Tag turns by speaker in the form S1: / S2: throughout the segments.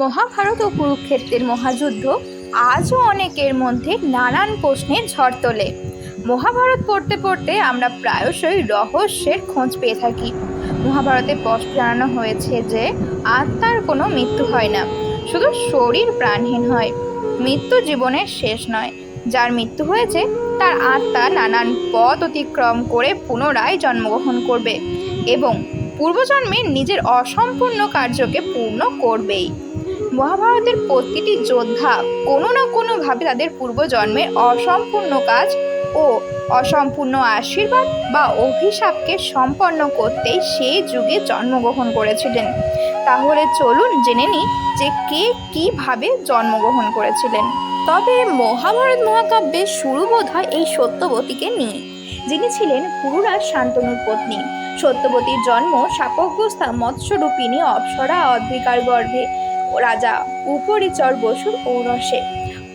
S1: মহাভারত ও কুরুক্ষেত্রের মহাযুদ্ধ আজও অনেকের মধ্যে নানান প্রশ্নের ঝড় তোলে। মহাভারত পড়তে পড়তে আমরা প্রায়শই রহস্যের খোঁজ পেয়ে থাকি। মহাভারতে স্পষ্ট জানানো হয়েছে যে আত্মার কোনো মৃত্যু হয় না, শুধু শরীর প্রাণহীন হয়। মৃত্যু জীবনের শেষ নয়, যার মৃত্যু হয়েছে তার আত্মা নানান পথ অতিক্রম করে পুনরায় জন্মগ্রহণ করবে এবং পূর্বজন্মের নিজের অসম্পূর্ণ কার্যকে পূর্ণ করবেই। মহাভারতের প্রতিটি যোদ্ধা কোনো না কোনোভাবে তাদের পূর্বজন্মের অসম্পূর্ণ কাজ ও অসম্পূর্ণ আশীর্বাদ বা অভিশাপকে সম্পন্ন করতেই সেই যুগে জন্মগ্রহণ করেছিলেন। তাহলে চলুন জেনে নিই যে কে কীভাবে জন্মগ্রহণ করেছিলেন। তবে মহাভারত মহাকাব্যের শুরু বোধ হয় এই সত্যবতীকে নিয়ে। যিনি ছিলেন পুরুরাজ শান্তনুর পত্নী। সত্যবতীর জন্ম শাপগ্রস্তা মৎস্যরূপিণী অপ্সরা অদ্রিকার গর্ভে। রাজা উপরিচর বসুর ঔরসে।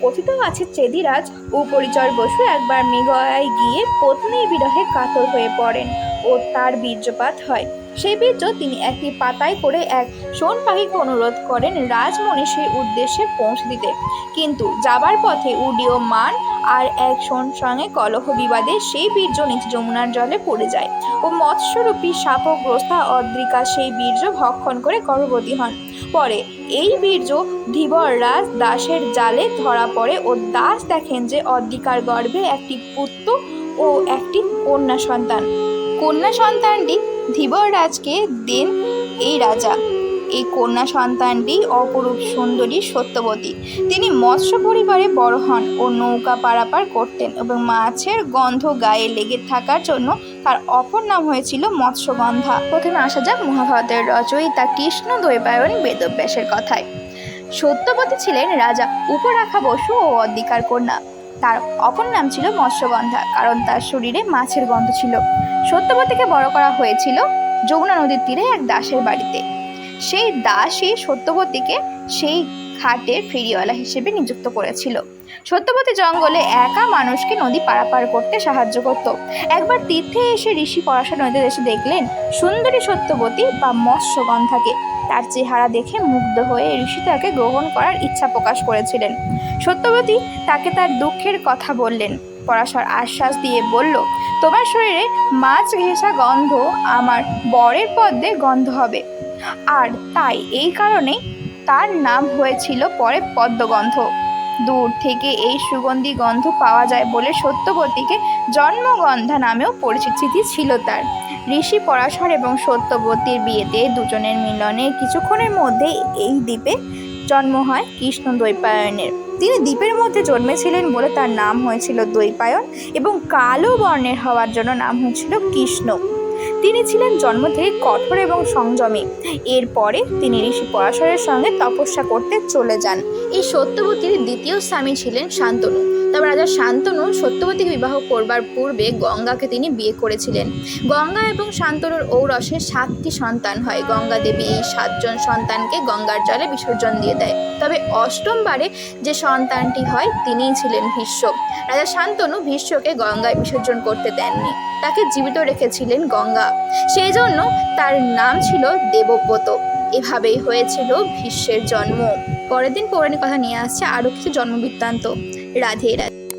S1: কথিত আছে চেদিরাজ উপরিচর বসু একবার মৃগয়ায় গিয়ে পত্নীর বিরহে কাতর হয়ে পড়েন ও তার বীর্যপাত হয়। সেই বীর্য তিনি একটি পাতায় করে এক সোন পাখিকে অনুরোধ করেন রাজমণি সেই উদ্দেশ্যে পৌঁছে দিতে। কিন্তু যাবার পথে উডীয়মান আর এক সোন সঙ্গে কলহ বিবাদে সেই বীর্য নিজ যমুনার জলে পড়ে যায় ও মৎস্যরূপী শাপগ্রস্তা অদ্রিকা সেই বীর্য ভক্ষণ করে গর্ভবতী হন। পরে এই বীর্য ধীবররাজ দাসের জালে ধরা পড়ে ও দাস দেখেন যে অদ্রিকার গর্ভে একটি পুত্র ও একটি কন্যা সন্তান। কন্যা সন্তানটি ধীবররাজকে দেন এই রাজা। এই কন্যা সন্তানটি অপরূপ সুন্দরী সত্যবতী। তিনি মৎস্য পরিবারে বড় হন ও নৌকা পারাপার করতেন এবং মাছের গন্ধ গায়ে লেগে থাকার জন্য তার অপর নাম হয়েছিল মৎস্যগন্ধা। প্রথমে আসা যাক মহাভারতের রচয়িতা কৃষ্ণ দ্বৈপায়ন বেদব্যাসের কথায়। সত্যবতী ছিলেন রাজা উপরাখা বসু ও অধিকার কন্যা। তার অপর নাম ছিল মৎস্যগন্ধা, কারণ তার শরীরে মাছের গন্ধ ছিল। সত্যবতীকে বড় করা হয়েছিল যমুনা নদীর তীরে এক দাসের বাড়িতে। সেই দাসই সত্যবতীকে সেই ঘাটের ফেরিওয়ালা হিসেবে নিযুক্ত করেছিল। সত্যবতী জঙ্গলে একা মানুষকে নদী পারাপার করতে সাহায্য করত। একবার তীর্থে এসে ঋষি পরাশর নদীতে এসে দেখলেন, সুন্দরী সত্যবতী বা মৎস্যগন্ধাকে তার চেহারা দেখে মুগ্ধ হয়ে ঋষি তাকে গ্রহণ করার ইচ্ছা প্রকাশ করেছিলেন। সত্যবতী তাকে তার দুঃখের কথা বললেন। পরাশর আশ্বাস দিয়ে বলল, তোমার শরীরে মাছ ঘেঁষা গন্ধ আমার বরের পদ্মে গন্ধ হবে। আর তাই এই কারণে তার নাম হয়েছিল পরে পদ্মগন্ধ। দূর থেকে এই সুগন্ধি গন্ধ পাওয়া যায় বলে সত্যবতীকে জন্মগন্ধা নামেও পরিচিতি ছিল তার। ঋষি পরাশর এবং সত্যবতীর বিয়েতে দুজনের মিলনে কিছুক্ষণের মধ্যে এই দ্বীপে জন্ম হয় কৃষ্ণ দ্বৈপায়নের। তিনি দ্বীপের মধ্যে জন্মেছিলেন বলে তার নাম হয়েছিল দ্বৈপায়ন এবং কালো বর্ণের হওয়ার জন্য নাম হয়েছিল কৃষ্ণ। তিনি ছিলেন জন্ম থেকে কঠোর এবং সংযমী। এরপরে তিনি ঋষি পরাশরের সঙ্গে তপস্যা করতে চলে যান। এই সত্যবতীর দ্বিতীয় স্বামী ছিলেন শান্তনু। তবে রাজা শান্তনু সত্যবতীকে বিবাহ করবার পূর্বে গঙ্গাকে তিনি বিয়ে করেছিলেন। গঙ্গা এবং শান্তনুর ঔরসে সাতটি সন্তান হয়। গঙ্গা দেবী এই সাতজন সন্তানকে গঙ্গার জলে বিসর্জন দিয়ে দেয়। তবে অষ্টমবারে যে সন্তানটি হয়, তিনিই ছিলেন ভীষ্ম। রাজা শান্তনু ভীষ্মকে গঙ্গায় বিসর্জন করতে দেননি। তাকে জীবিত রেখেছিলেন গঙ্গা। সেই জন্য তার নাম ছিল দেবব্রত। এভাবেই হয়েছিল ভীষ্মের জন্ম। পরের দিন পৌরাণিক কথা নিয়ে আসছে আরও কিছু জন্মবৃত্তান্ত। রাধে রাধে।